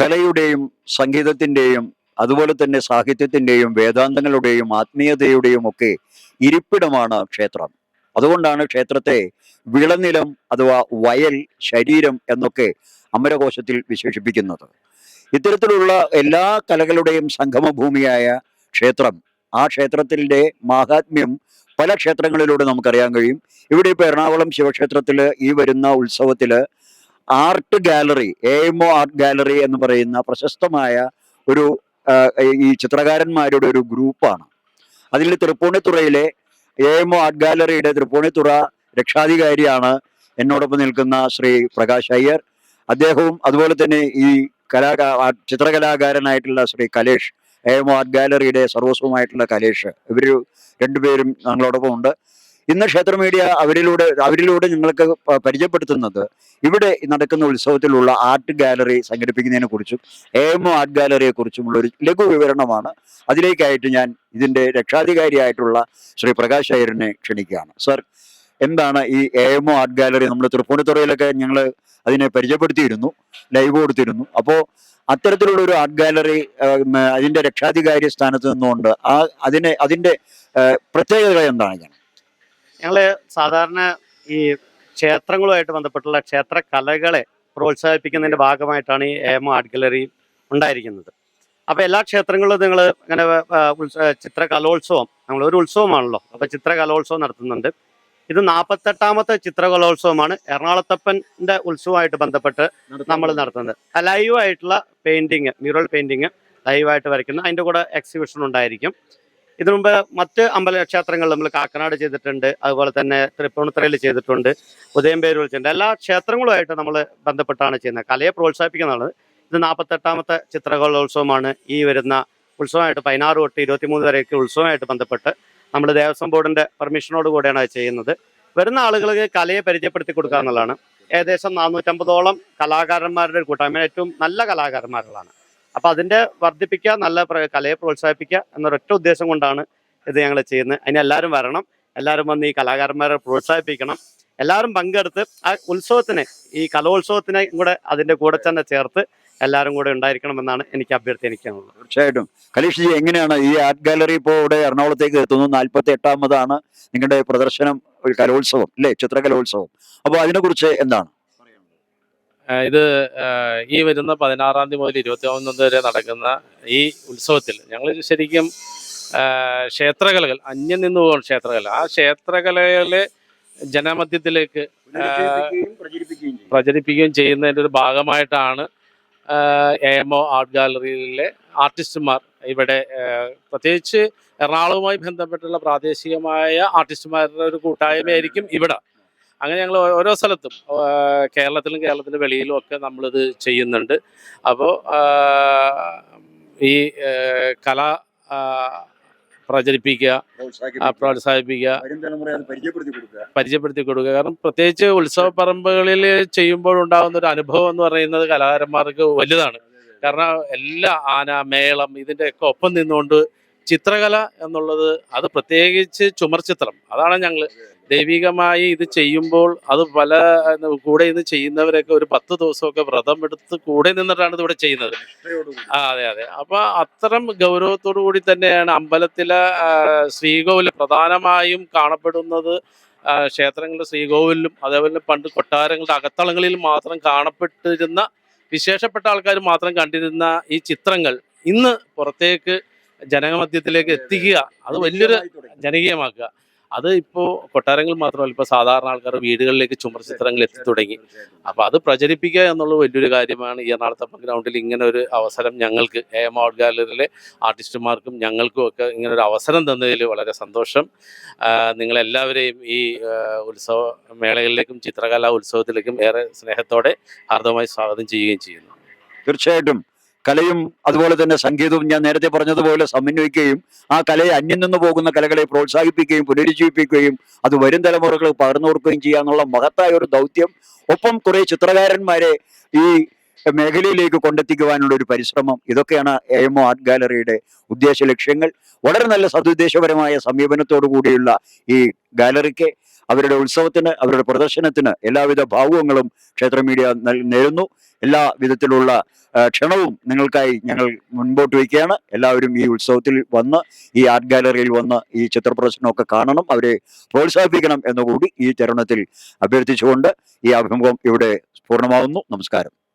കലയുടെയും സംഗീതത്തിന്റെയും അതുപോലെ തന്നെ സാഹിത്യത്തിന്റെയും വേദാന്തങ്ങളുടെയും ആത്മീയതയുടെയും ഒക്കെ ഇരിപ്പിടമാണ് ക്ഷേത്രം. അതുകൊണ്ടാണ് ക്ഷേത്രത്തെ വിളനിലം അഥവാ വയൽ ശരീരം എന്നൊക്കെ അമരകോശത്തിൽ വിശേഷിപ്പിക്കുന്നത്. ഇത്തരത്തിലുള്ള എല്ലാ കലകളുടെയും സംഗമഭൂമിയായ ക്ഷേത്രം ആ ക്ഷേത്രത്തിന്റെ മാഹാത്മ്യം പല ക്ഷേത്രങ്ങളിലൂടെ നമുക്കറിയാൻ കഴിയും. ഇവിടെ ഇപ്പോൾ എറണാകുളം ശിവക്ഷേത്രത്തിൽ ഈ വരുന്ന ഉത്സവത്തിൽ art gallery A M O art gallery എന്ന് പറയുന്ന പ്രശസ്തമായ ഒരു ഈ ചിത്രകാരന്മാരുടെ ഒരു ഗ്രൂപ്പാണ്. അതിൽ തൃപ്പൂണിത്തുറയിലെ എ എം ഒ ആർട്ട് ഗാലറിയുടെ തൃപ്പൂണിത്തുറ രക്ഷാധികാരിയാണ് എന്നോടൊപ്പം നിൽക്കുന്ന ശ്രീ പ്രകാശ് അയ്യർ. അദ്ദേഹവും അതുപോലെ തന്നെ ഈ കലാ ചിത്രകലാകാരനായിട്ടുള്ള Shri Kalesh A M art ഗാലറിയുടെ സർവസ്വമായിട്ടുള്ള കലേഷ്. ഇവർ രണ്ടുപേരും ഞങ്ങളോടൊപ്പം ഉണ്ട് ഇന്ന് ക്ഷേത്ര മീഡിയ അവരിലൂടെ അവരിലൂടെ നിങ്ങൾക്ക് പരിചയപ്പെടുത്തുന്നത് ഇവിടെ നടക്കുന്ന ഉത്സവത്തിലുള്ള ആർട്ട് ഗാലറി സംഘടിപ്പിക്കുന്നതിനെ കുറിച്ചും എ എം ഒ ആർട്ട് ഗാലറിയെ കുറിച്ചുമുള്ള ഒരു ലഘു വിവരണമാണ്. അതിലേക്കായിട്ട് ഞാൻ ഇതിന്റെ രക്ഷാധികാരിയായിട്ടുള്ള ശ്രീ പ്രകാശ് അയ്യറിനെ ക്ഷണിക്കുകയാണ്. സർ എന്താണ് ഈ A M O art gallery നമ്മൾ തൃപ്പൂണിത്തുറയിലൊക്കെ ഞങ്ങൾ അതിനെ പരിചയപ്പെടുത്തിയിരുന്നു ലൈവ് കൊടുത്തിരുന്നു. അപ്പോൾ അത്തരത്തിലുള്ള ഒരു ആർട്ട് ഗാലറി അതിന്റെ രക്ഷാധികാരി സ്ഥാനത്ത് നിന്നുകൊണ്ട് ആ അതിനെ അതിന്റെ പ്രത്യേകത എന്താണ്? ഞാൻ ഞങ്ങൾ സാധാരണ ഈ ക്ഷേത്രങ്ങളുമായിട്ട് ബന്ധപ്പെട്ടുള്ള ക്ഷേത്ര കലകളെ പ്രോത്സാഹിപ്പിക്കുന്നതിന്റെ ഭാഗമായിട്ടാണ് ഈ ഏമ ആർട്ട് ഗാലറി ഉണ്ടായിരിക്കുന്നത്. അപ്പോൾ എല്ലാ ക്ഷേത്രങ്ങളിലും നിങ്ങൾ ഇങ്ങനെ ചിത്ര കലോത്സവം നമ്മൾ ഒരു ഉത്സവമാണല്ലോ. അപ്പോൾ ചിത്ര കലോത്സവം നടത്തുന്നുണ്ട്. ഇത് നാൽപ്പത്തെട്ടാമത്തെ ചിത്ര കലോത്സവമാണ് എറണാകുളത്തപ്പന്റെ ഉത്സവമായിട്ട് ബന്ധപ്പെട്ട് നമ്മൾ നടത്തുന്നത്. ലൈവായിട്ടുള്ള പെയിന്റിങ് മ്യൂറൽ പെയിന്റിങ് ലൈവായിട്ട് വരയ്ക്കുന്ന അതിന്റെ കൂടെ എക്സിബിഷൻ ഉണ്ടായിരിക്കും. ഇതിനു മുമ്പ് മറ്റ് അമ്പല ക്ഷേത്രങ്ങളിൽ നമ്മൾ കാക്കനാട് ചെയ്തിട്ടുണ്ട്. അതുപോലെ തന്നെ തൃപ്പൂണിത്തറയിൽ ചെയ്തിട്ടുണ്ട്. ഉദയം ഉദയംപേരൂർ ചെയ്തിട്ടുണ്ട്. എല്ലാ ക്ഷേത്രങ്ങളുമായിട്ട് നമ്മൾ ബന്ധപ്പെട്ടാണ് ചെയ്യുന്നത്. കലയെ പ്രോത്സാഹിപ്പിക്കുന്നതാണ്. ഇത് നാൽപ്പത്തെട്ടാമത്തെ ചിത്രകലോത്സവമാണ്. ഈ വരുന്ന ഉത്സവമായിട്ട് പതിനാറ് തൊട്ട് ഇരുപത്തിമൂന്ന് വരെയൊക്കെ ഉത്സവമായിട്ട് ബന്ധപ്പെട്ട് നമ്മൾ ദേവസ്വം ബോർഡിന്റെ പെർമിഷനോട് കൂടിയാണ് ചെയ്യുന്നത്. വരുന്ന ആളുകൾക്ക് കലയെ പരിചയപ്പെടുത്തി കൊടുക്കുക എന്നുള്ളതാണ് ഏകദേശം നാനൂറ്റമ്പതോളം കലാകാരന്മാരുടെ കൂട്ടായ്മ. ഏറ്റവും നല്ല കലാകാരന്മാരുകളാണ്. അപ്പൊ അതിന്റെ വർദ്ധിപ്പിക്കുക നല്ല കലയെ പ്രോത്സാഹിപ്പിക്കുക എന്നൊരൊറ്റ ഉദ്ദേശം കൊണ്ടാണ് ഇത് ഞങ്ങൾ ചെയ്യുന്നത്. അതിന് എല്ലാവരും വരണം. എല്ലാവരും വന്ന് ഈ കലാകാരന്മാരെ പ്രോത്സാഹിപ്പിക്കണം. എല്ലാവരും പങ്കെടുത്ത് ആ ഉത്സവത്തിന് ഈ കലോത്സവത്തിനെ കൂടെ അതിന്റെ കൂടെ തന്നെ ചേർത്ത് എല്ലാവരും കൂടെ ഉണ്ടായിരിക്കണമെന്നാണ് എനിക്ക് അഭ്യർത്ഥിക്കാനുള്ളത്. തീർച്ചയായിട്ടും. കലീഷ് ജി എങ്ങനെയാണ് ഈ ആർട്ട് ഗാലറി ഇപ്പോൾ ഇവിടെ എറണാകുളത്തേക്ക് എത്തുന്നു? നാൽപ്പത്തി എട്ടാമതാണ് നിങ്ങളുടെ പ്രദർശനം ഒരു കലോത്സവം അല്ലേ? ചിത്രകലോത്സവം. അപ്പോൾ അതിനെക്കുറിച്ച് എന്താണ്? ഇത് ഈ വരുന്ന പതിനാറാം തീയതി മുതൽ ഇരുപത്തി ഒന്നാം തീയതി വരെ നടക്കുന്ന ഈ ഉത്സവത്തിൽ ഞങ്ങൾ ശരിക്കും ക്ഷേത്രകലകൾ അന്യം നിന്ന് പോകുന്ന ക്ഷേത്രകല ആ ക്ഷേത്രകലകളെ ജനമധ്യത്തിലേക്ക് പ്രചരിപ്പിക്കുകയും ചെയ്യുന്നതിന്റെ ഒരു ഭാഗമായിട്ടാണ് എ എം ഒ ആർട്ട് ഗാലറിയിലെ ആർട്ടിസ്റ്റുമാർ ഇവിടെ പ്രത്യേകിച്ച് എറണാകുളവുമായി ബന്ധപ്പെട്ടുള്ള പ്രാദേശികമായ ആർട്ടിസ്റ്റുമാരുടെ ഒരു കൂട്ടായ്മയായിരിക്കും ഇവിടെ. അങ്ങനെ ഞങ്ങൾ ഓരോ സ്ഥലത്തും കേരളത്തിലും കേരളത്തിന് വെളിയിലും ഒക്കെ നമ്മളിത് ചെയ്യുന്നുണ്ട്. അപ്പോൾ ഈ കല പ്രചരിപ്പിക്കുക പ്രോത്സാഹിപ്പിക്കുക. പരിചയപ്പെടുത്തി കൊടുക്കുക. കാരണം പ്രത്യേകിച്ച് ഉത്സവ പറമ്പുകളിൽ ചെയ്യുമ്പോഴുണ്ടാകുന്ന ഒരു അനുഭവം എന്ന് പറയുന്നത് കലാകാരന്മാർക്ക് വലുതാണ്. കാരണം എല്ലാ ആന മേളം ഇതിന്റെയൊക്കെ ഒപ്പം നിന്നുകൊണ്ട് ചിത്രകല എന്നുള്ളത് അത് പ്രത്യേകിച്ച് ചുമർചിത്രം അതാണ് ഞങ്ങൾ ദൈവികമായി ഇത് ചെയ്യുമ്പോൾ അത് പല കൂടെ നിന്ന് ചെയ്യുന്നവരൊക്കെ ഒരു പത്ത് ദിവസമൊക്കെ വ്രതം എടുത്ത് കൂടെ നിന്നിട്ടാണ് ഇത് ഇവിടെ ചെയ്യുന്നത്. ആ അതെ അതെ. അപ്പൊ അത്തരം ഗൗരവത്തോടു കൂടി തന്നെയാണ് അമ്പലത്തിലെ ശ്രീകോവിൽ പ്രധാനമായും കാണപ്പെടുന്നത് ക്ഷേത്രങ്ങളുടെ ശ്രീകോവിലും അതേപോലെ പണ്ട് കൊട്ടാരങ്ങളുടെ അകത്തളങ്ങളിൽ മാത്രം കാണപ്പെട്ടിരുന്ന വിശേഷപ്പെട്ട ആൾക്കാർ മാത്രം കണ്ടിരുന്ന ഈ ചിത്രങ്ങൾ ഇന്ന് പുറത്തേക്ക് ജനമധ്യത്തിലേക്ക് എത്തിക്കുക. അത് വലിയൊരു ജനകീയമാക്കുക. അത് ഇപ്പോൾ കൊട്ടാരങ്ങൾ മാത്രമല്ല ഇപ്പോൾ സാധാരണ ആൾക്കാർ വീടുകളിലേക്ക് ചുമർ ചിത്രങ്ങൾ എത്തി തുടങ്ങി. അപ്പോൾ അത് പ്രചരിപ്പിക്കുക എന്നുള്ളത് വലിയൊരു കാര്യമാണ്. ഈ എറണാകുളത്തപ്പ ഗ്രൗണ്ടിൽ ഇങ്ങനെ ഒരു അവസരം ഞങ്ങൾക്ക് എ എം ആർട്ട് ഗാലറിയിലെ ആർട്ടിസ്റ്റുമാർക്കും ഞങ്ങൾക്കും ഒക്കെ ഇങ്ങനെ ഒരു അവസരം തന്നതിൽ വളരെ സന്തോഷം. നിങ്ങളെല്ലാവരെയും ഈ ഉത്സവ മേളകളിലേക്കും ചിത്രകലാ ഉത്സവത്തിലേക്കും ഏറെ സ്നേഹത്തോടെ ഹാർദവമായി സ്വാഗതം ചെയ്യുകയും ചെയ്യുന്നു. തീർച്ചയായിട്ടും. കലയും അതുപോലെ തന്നെ സംഗീതവും ഞാൻ നേരത്തെ പറഞ്ഞതുപോലെ സമന്വയിക്കുകയും ആ കലയെ അന്യം നിന്ന് പോകുന്ന കലകളെ പ്രോത്സാഹിപ്പിക്കുകയും പുനരുജ്ജീവിപ്പിക്കുകയും അത് വരും തലമുറകൾ പകർന്നു കൊടുക്കുകയും ചെയ്യുക എന്നുള്ള മഹത്തായ ഒരു ദൗത്യം. ഒപ്പം കുറെ ചിത്രകാരന്മാരെ ഈ മേഖലയിലേക്ക് കൊണ്ടെത്തിക്കുവാനുള്ള ഒരു പരിശ്രമം. ഇതൊക്കെയാണ് എ എം ഒ ആർട്ട് ഗാലറിയുടെ ഉദ്ദേശ ലക്ഷ്യങ്ങൾ. വളരെ നല്ല സതുദ്ദേശപരമായ സമീപനത്തോടു കൂടിയുള്ള ഈ ഗാലറിക്ക് അവരുടെ ഉത്സവത്തിന് അവരുടെ പ്രദർശനത്തിന് എല്ലാവിധ ഭാവുകങ്ങളും ക്ഷേത്ര മീഡിയ നേരുന്നു. എല്ലാ വിധത്തിലുള്ള ക്ഷണവും നിങ്ങൾക്കായി ഞങ്ങൾ മുൻപോട്ട് വയ്ക്കുകയാണ്. എല്ലാവരും ഈ ഉത്സവത്തിൽ വന്ന് ഈ ആർട്ട് ഗാലറിയിൽ വന്ന് ഈ ചിത്രപ്രദർശനമൊക്കെ കാണണം അവരെ പ്രോത്സാഹിപ്പിക്കണം എന്നുകൂടി ഈ തരുണത്തിൽ അഭ്യർത്ഥിച്ചുകൊണ്ട് ഈ അഭിമുഖം ഇവിടെ പൂർണമാവുന്നു. നമസ്കാരം.